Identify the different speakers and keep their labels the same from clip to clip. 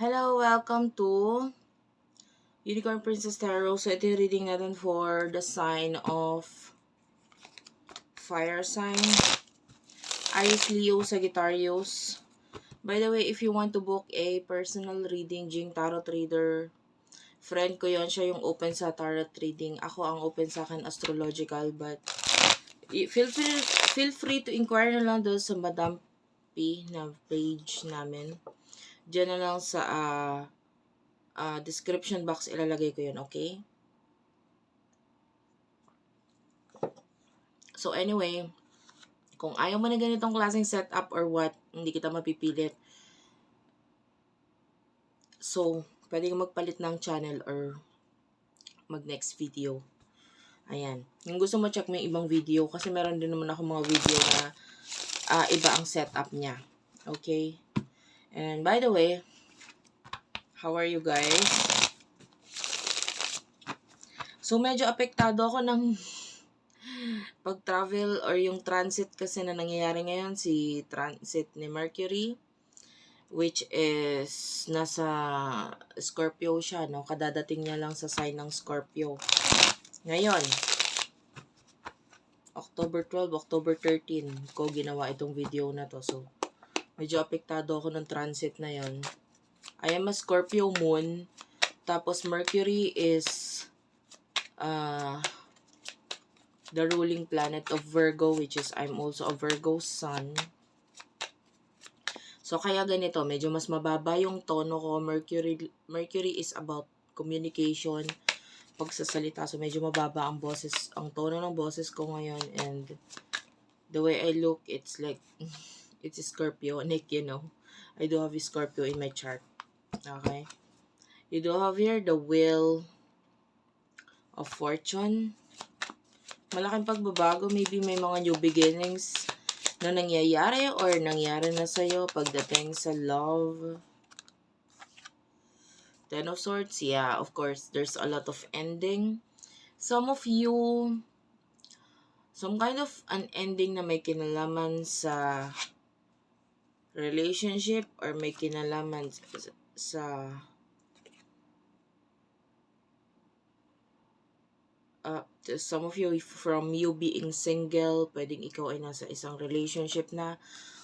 Speaker 1: Hello, welcome to Unicorn Princess Tarot. So, ito yung reading natin for the sign of fire sign. Aries, Leo, Sagittarius. By the way, if you want to book a personal reading, Jing Tarot Reader, friend ko yon siya yung open sa tarot reading. Ako ang open sa akin astrological, but feel free, feel free to inquire na lang doon sa Madam P na page namin. Diyan na lang sa ah, ah, description box ilalagay ko yun, okay? So anyway, kung ayaw mo na ganitong klaseng setup or what, hindi kita mapipilit. So, pwede kang magpalit ng channel or mag next video. Ayan. Yung gusto mo check mo yung ibang video kasi meron din naman ako mga video na ah, iba ang setup niya. Okay? And by the way, how are you guys? So medyo apektado ako ng pag-travel or yung transit kasi na nangyayari ngayon si transit ni Mercury which is nasa Scorpio siya, no? Kadadating niya lang sa sign ng Scorpio. Ngayon, October 12, October 13 ko ginawa itong video na to. So, medyo apektado ako ng transit na yon. I am a Scorpio moon. Tapos Mercury is uh, the ruling planet of Virgo which is I'm also a Virgo sun. So kaya ganito, medyo mas mababa yung tono ko. Mercury Mercury is about communication, pagsasalita. So medyo mababa ang boses, ang tono ng boses ko ngayon and the way I look, it's like it's Scorpio, Nick, you know. I do have Scorpio in my chart. Okay? You do have here the Wheel of Fortune. Malaking pagbabago. Maybe may mga new beginnings na nangyayari or nangyari na sa'yo pagdating sa love. Ten of Swords, yeah, of course, there's a lot of ending. Some of you, some kind of an ending na may kinalaman sa relationship or may kinalaman sa, uh, some of you from you being single, pwedeng ikaw ay nasa isang relationship na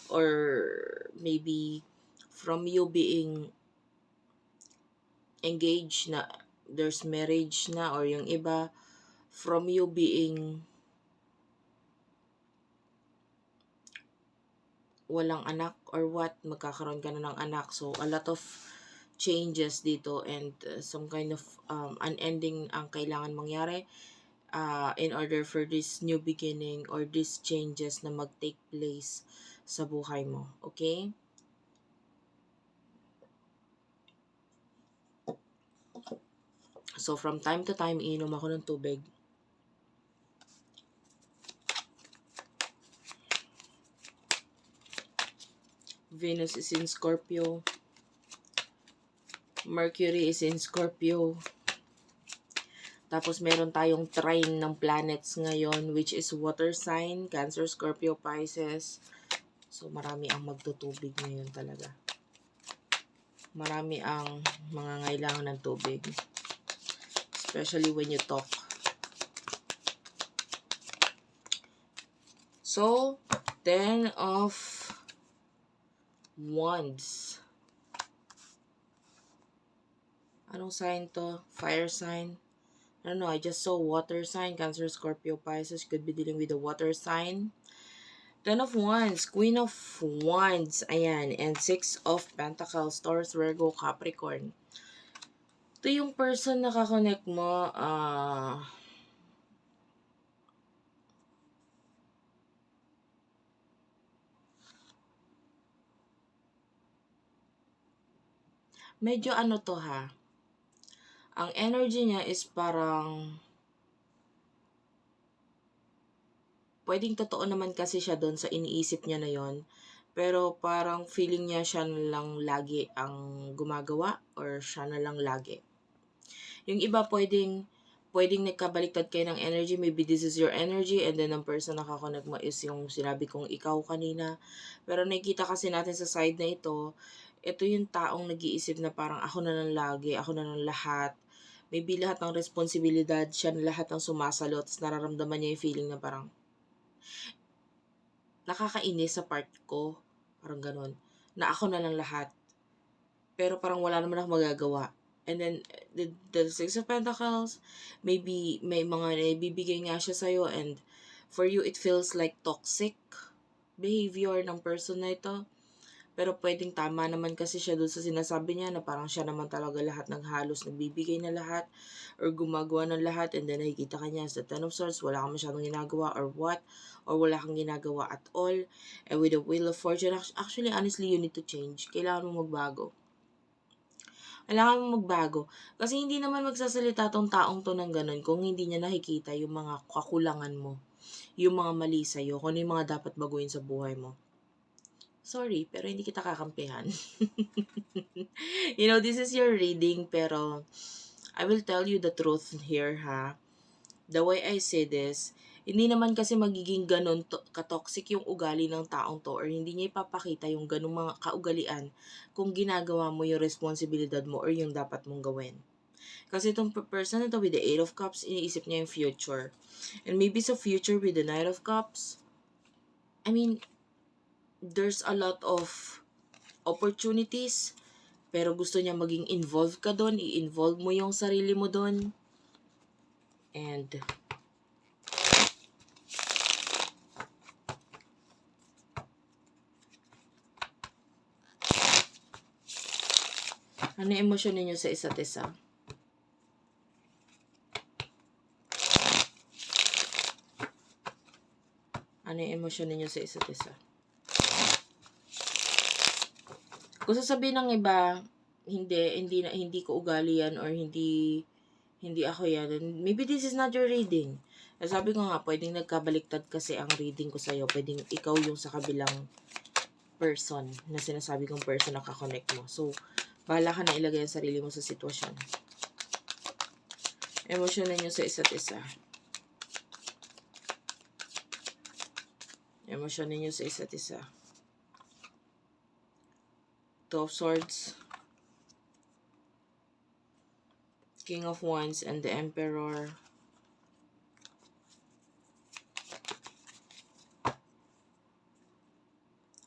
Speaker 1: or maybe from you being engaged na there's marriage na or yung iba from you being walang anak or what, magkakaroon ka na ng anak. So, a lot of changes dito and uh, some kind of um, unending ang kailangan mangyari uh, in order for this new beginning or these changes na mag-take place sa buhay mo. Okay? So, from time to time, iinom ako ng tubig. Venus is in Scorpio. Mercury is in Scorpio. Tapos meron tayong trine ng planets ngayon which is water sign, Cancer, Scorpio, Pisces. So marami ang magtutubig ngayon talaga. Marami ang mga ngailangan ng tubig. Especially when you talk. So, 10 of Wands. Anong sign to? Fire sign? I don't know, I just saw water sign, Cancer, Scorpio, Pisces. Could be dealing with a water sign. Ten of Wands, Queen of Wands, ayan, and Six of Pentacles, Taurus, Virgo, Capricorn. Ito yung person na kakonect mo, ah, medyo ano to ha, ang energy niya is parang pwedeng totoo naman kasi siya doon sa iniisip niya na yon pero parang feeling niya siya na lang lagi ang gumagawa or siya na lang lagi. Yung iba pwedeng pwedeng nagkabaliktad kayo ng energy. Maybe this is your energy and then ang person na kakonect mo is yung sinabi kong ikaw kanina. Pero nakikita kasi natin sa side na ito, ito yung taong nag-iisip na parang ako na lang lagi, ako na lang lahat. Maybe lahat ng responsibilidad, siya lahat ng sumasalo, tapos nararamdaman niya yung feeling na parang nakakainis sa part ko. Parang ganun. Na ako na lang lahat. Pero parang wala naman ako magagawa. And then, the, the Six of Pentacles, maybe may mga naibibigay nga siya sa'yo and for you, it feels like toxic behavior ng person na ito. Pero pwedeng tama naman kasi siya doon sa sinasabi niya na parang siya naman talaga lahat ng halos nagbibigay na lahat or gumagawa ng lahat and then nakikita ka niya sa Ten of Swords, wala kang masyadong ginagawa or what, or wala kang ginagawa at all. And with the Wheel of Fortune, actually, honestly, you need to change. Kailangan mo magbago. Kailangan mo magbago. Kasi hindi naman magsasalita tong taong to ng ganun kung hindi niya nakikita yung mga kakulangan mo, yung mga mali sa'yo, kung ano yung mga dapat baguhin sa buhay mo. Sorry, pero hindi kita kakampihan. you know, this is your reading, pero I will tell you the truth here, ha? The way I say this, hindi naman kasi magiging ganun to, katoxic yung ugali ng taong to or hindi niya ipapakita yung ganung mga kaugalian kung ginagawa mo yung responsibilidad mo or yung dapat mong gawin. Kasi itong person na to with the Eight of Cups, iniisip niya yung future. And maybe sa future with the Knight of Cups, I mean, there's a lot of opportunities, pero gusto niya maging involved ka doon, i-involve mo yung sarili mo doon. And, ano yung emosyon ninyo sa isa't isa? Ano yung emosyon ninyo sa isa't isa? Kung sasabihin ng iba, hindi, hindi, na, hindi ko ugali yan or hindi, hindi ako yan, maybe this is not your reading. Sabi ko nga, pwedeng nagkabaliktad kasi ang reading ko sa'yo. Pwedeng ikaw yung sa kabilang person na sinasabi kong person na kakonect mo. So, bahala ka na ilagay ang sarili mo sa sitwasyon. Emosyon ninyo sa isa't isa. Emosyon ninyo sa isa't isa. Two of Swords, King of Wands, and the Emperor.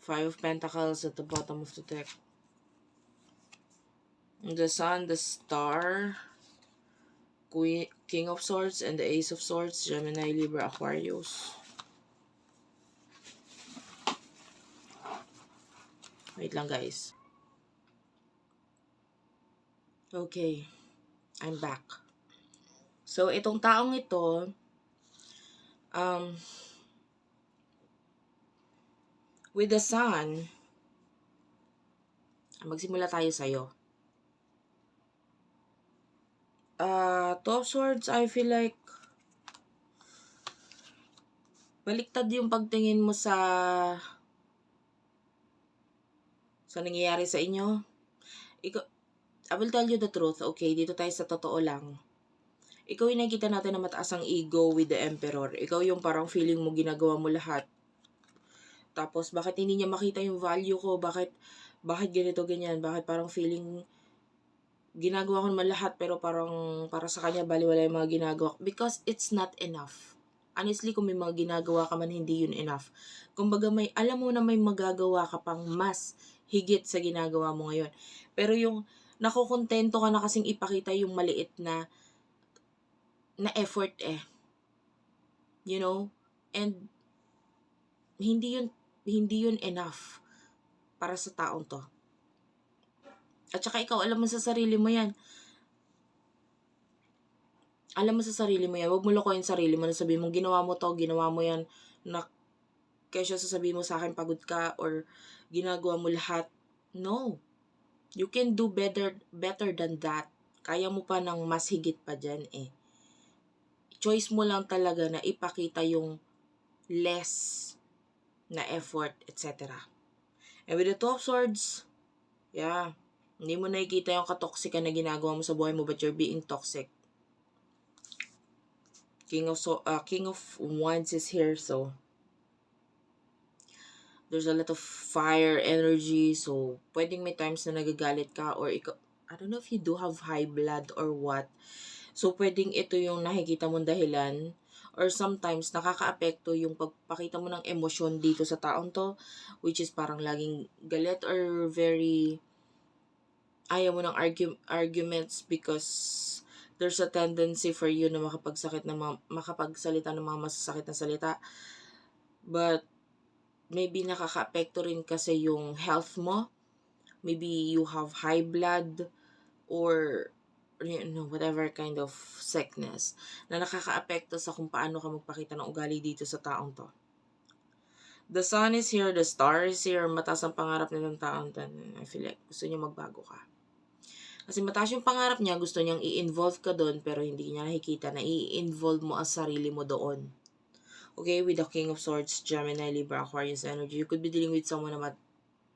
Speaker 1: Five of Pentacles at the bottom of the deck. The Sun, the Star, Queen, King of Swords, and the Ace of Swords, Gemini, Libra, Aquarius. Wait lang guys. Okay. I'm back. So, itong taong ito, um, with the sun, magsimula tayo sa'yo. Uh, two of swords, I feel like, baliktad yung pagtingin mo sa sa nangyayari sa inyo. Ikaw, I will tell you the truth, okay? Dito tayo sa totoo lang. Ikaw yung nakikita natin na mataas ang ego with the emperor. Ikaw yung parang feeling mo ginagawa mo lahat. Tapos, bakit hindi niya makita yung value ko? Bakit, bakit ganito, ganyan? Bakit parang feeling ginagawa ko naman lahat pero parang para sa kanya baliwala yung mga ginagawa. Because it's not enough. Honestly, kung may mga ginagawa ka man, hindi yun enough. Kumbaga, may, alam mo na may magagawa ka pang mas higit sa ginagawa mo ngayon. Pero yung nakukontento ka na kasing ipakita yung maliit na na effort eh. You know? And hindi yun hindi yun enough para sa taong to. At saka ikaw, alam mo sa sarili mo yan. Alam mo sa sarili mo yan. Huwag mo lokohin sarili mo na sabihin mo, ginawa mo to, ginawa mo yan, na kesyo sasabihin mo sa akin pagod ka or ginagawa mo lahat. No. You can do better better than that. Kaya mo pa ng mas higit pa dyan eh. Choice mo lang talaga na ipakita yung less na effort, etc. And with the Two of Swords, yeah, hindi mo nakikita yung katoksika na ginagawa mo sa buhay mo but you're being toxic. King of so uh, King of Wands is here, so there's a lot of fire energy. So, pwedeng may times na nagagalit ka or ikaw, I don't know if you do have high blood or what. So, pwedeng ito yung nakikita mong dahilan or sometimes nakakaapekto yung pagpakita mo ng emosyon dito sa taong to which is parang laging galit or very ayaw mo ng argu- arguments because there's a tendency for you na makapagsakit na mga, makapagsalita ng mga masasakit na salita but maybe nakakaapekto rin kasi yung health mo maybe you have high blood or you know, whatever kind of sickness na nakakaapekto sa kung paano ka magpakita ng ugali dito sa taong to. The sun is here, the star is here, mataas ang pangarap ng taong to. I feel like gusto niya magbago ka. Kasi mataas yung pangarap niya, gusto niyang i-involve ka doon, pero hindi niya nakikita na i-involve mo ang sarili mo doon. Okay, with the King of Swords, Gemini, Libra, Aquarius energy, you could be dealing with someone na mat-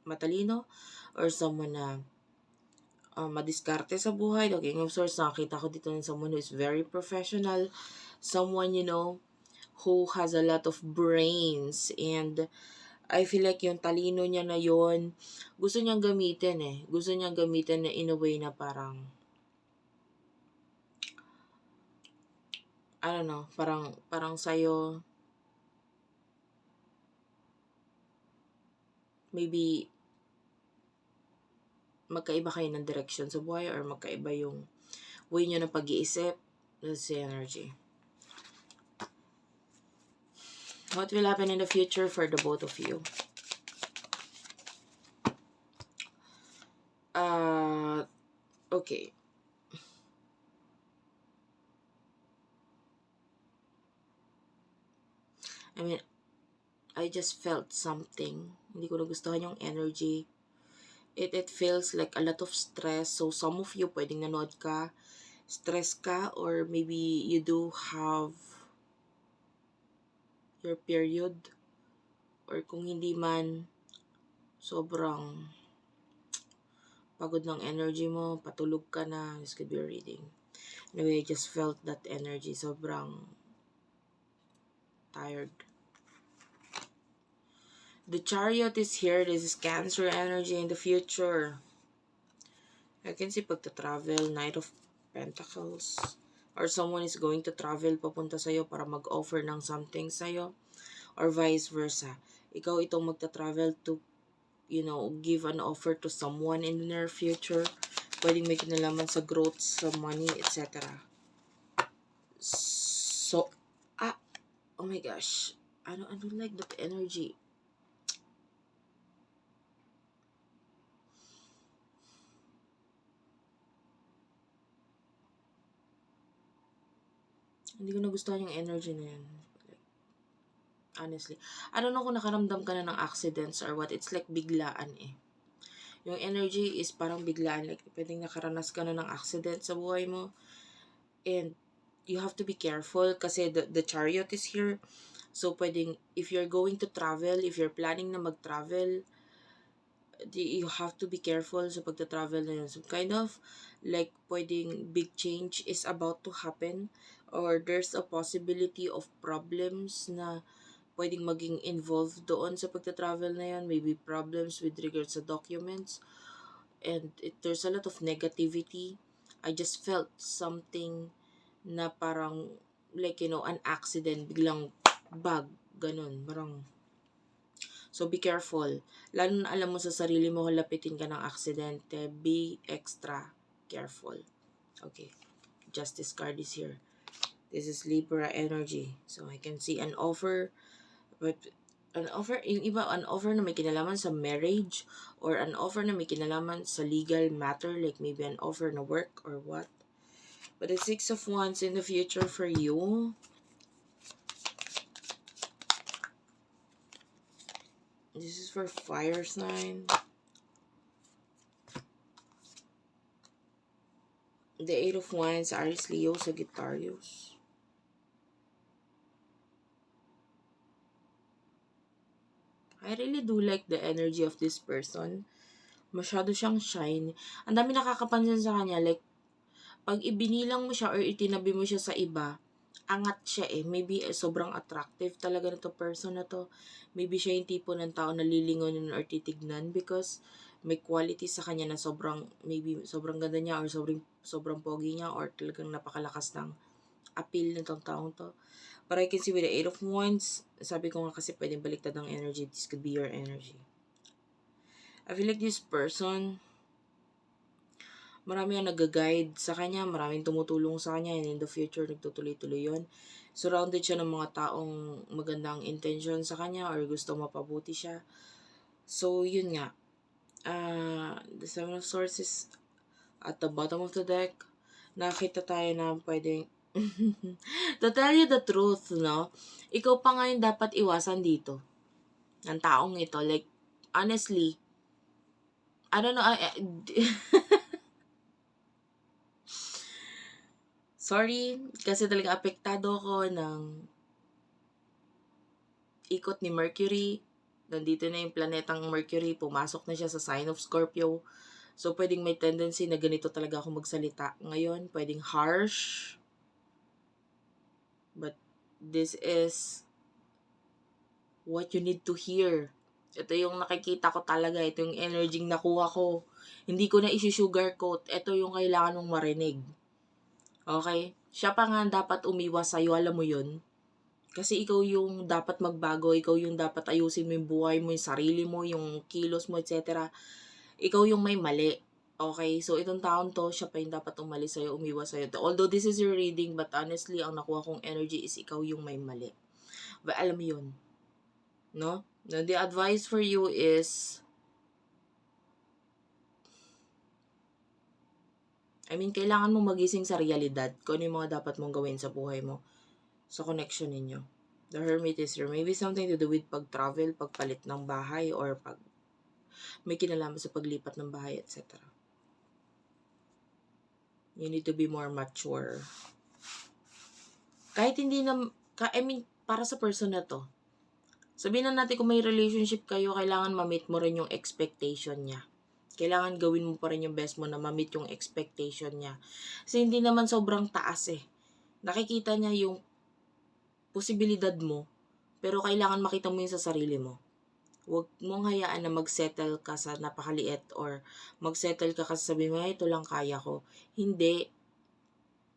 Speaker 1: matalino or someone na uh, madiskarte sa buhay. The King of Swords, nakakita ko dito ng someone who is very professional. Someone, you know, who has a lot of brains. And I feel like yung talino niya na yon gusto niyang gamitin eh. Gusto niyang gamitin na in a way na parang, I don't know, parang, parang sa'yo, maybe magkaiba kayo ng direction sa buhay or magkaiba yung way nyo ng pag-iisip. That's the energy. What will happen in the future for the both of you? Uh, okay. I mean, I just felt something. Hindi ko nagustuhan yung energy it, it feels like a lot of stress. So, some of you, pwedeng nanood ka, stress ka, or maybe you do have your period, or kung hindi man, sobrang pagod ng energy mo, patulog ka na, this could be a reading. Anyway, I just felt that energy, sobrang tired. The chariot is here. This is cancer energy in the future. I can see pagta-travel, Knight of Pentacles. Or someone is going to travel papunta sa'yo para mag-offer ng something sa'yo. Or vice versa. Ikaw itong magta-travel to, you know, give an offer to someone in the near future. Pwedeng may kinalaman sa growth, sa money, etc. So, ah, oh my gosh. I don't, I don't like that energy. Hindi ko nagustuhan yung energy na yan. Honestly. I don't know kung nakaramdam ka na ng accidents or what. It's like biglaan eh. Yung energy is parang biglaan. Like, pwedeng nakaranas ka na ng accident sa buhay mo. And, you have to be careful kasi the, the chariot is here. So, pwedeng, if you're going to travel, if you're planning na mag-travel, you have to be careful sa pagta-travel na yun. So, kind of, like, pwedeng big change is about to happen or there's a possibility of problems na pwedeng maging involved doon sa pagta-travel na yan. Maybe problems with regards sa documents. And it, there's a lot of negativity. I just felt something na parang, like, you know, an accident, biglang bag, ganun. Parang, so be careful. Lalo na alam mo sa sarili mo, halapitin ka ng aksidente, be extra careful. Okay. Justice card is here. This is Libra energy. So, I can see an offer. But, an offer, yung iba, an offer na may kinalaman sa marriage or an offer na may kinalaman sa legal matter, like maybe an offer na work or what. But the Six of Wands in the future for you. This is for fire sign. The Eight of Wands, Aries, Leo, Sagittarius. I really do like the energy of this person. Masyado siyang shine. Ang dami nakakapansin sa kanya. Like, pag ibinilang mo siya or itinabi mo siya sa iba, angat siya eh. Maybe eh, sobrang attractive talaga na to person na to. Maybe siya yung tipo ng tao na lilingonin or titignan because may quality sa kanya na sobrang, maybe sobrang ganda niya or sobrang, sobrang pogi niya or talagang napakalakas ng appeal nitong taong to. But I can see with the Eight of Wands, sabi ko nga kasi pwedeng baliktad ang energy. This could be your energy. I feel like this person, marami ang nag-guide sa kanya, maraming tumutulong sa kanya, and in the future, nagtutuloy-tuloy yon Surrounded siya ng mga taong magandang intention sa kanya or gusto mapabuti siya. So, yun nga. Uh, the Seven of Swords is at the bottom of the deck. Nakita tayo na pwedeng to tell you the truth, no? Ikaw pa ngayon dapat iwasan dito. Ng taong ito. Like, honestly, I don't know, I, Sorry, kasi talaga apektado ako ng ikot ni Mercury. Nandito na yung planetang Mercury, pumasok na siya sa sign of Scorpio. So, pwedeng may tendency na ganito talaga ako magsalita. Ngayon, pwedeng harsh. But, this is what you need to hear. Ito yung nakikita ko talaga. Ito yung energy nakuha ko. Hindi ko na isi-sugarcoat. Ito yung kailangan mong marinig. Okay? Siya pa nga dapat umiwas sa'yo, alam mo yun. Kasi ikaw yung dapat magbago, ikaw yung dapat ayusin mo yung buhay mo, yung sarili mo, yung kilos mo, etc. Ikaw yung may mali. Okay? So, itong taon to, siya pa yung dapat umalis sa'yo, umiwas sa'yo. Although this is your reading, but honestly, ang nakuha kong energy is ikaw yung may mali. But alam mo yun. No? The advice for you is, I mean, kailangan mo magising sa realidad kung ano yung mga dapat mong gawin sa buhay mo sa connection ninyo. The Hermit is here. Maybe something to do with pag-travel, pagpalit ng bahay, or pag may kinalaman sa paglipat ng bahay, etc. You need to be more mature. Kahit hindi na, I mean, para sa person na to, sabihin na natin kung may relationship kayo, kailangan ma-meet mo rin yung expectation niya kailangan gawin mo pa rin yung best mo na ma-meet yung expectation niya. Kasi hindi naman sobrang taas eh. Nakikita niya yung posibilidad mo, pero kailangan makita mo yun sa sarili mo. Huwag mong hayaan na mag-settle ka sa napakaliit or mag-settle ka kasi sabi mo, ito lang kaya ko. Hindi.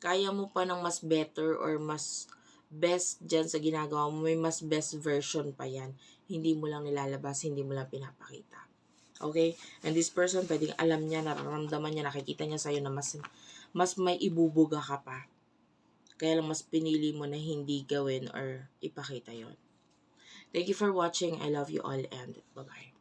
Speaker 1: Kaya mo pa ng mas better or mas best dyan sa ginagawa mo. May mas best version pa yan. Hindi mo lang nilalabas, hindi mo lang pinapakita. Okay? And this person, pwedeng alam niya, nararamdaman niya, nakikita niya sa'yo na mas, mas may ibubuga ka pa. Kaya lang mas pinili mo na hindi gawin or ipakita yon. Thank you for watching. I love you all and bye-bye.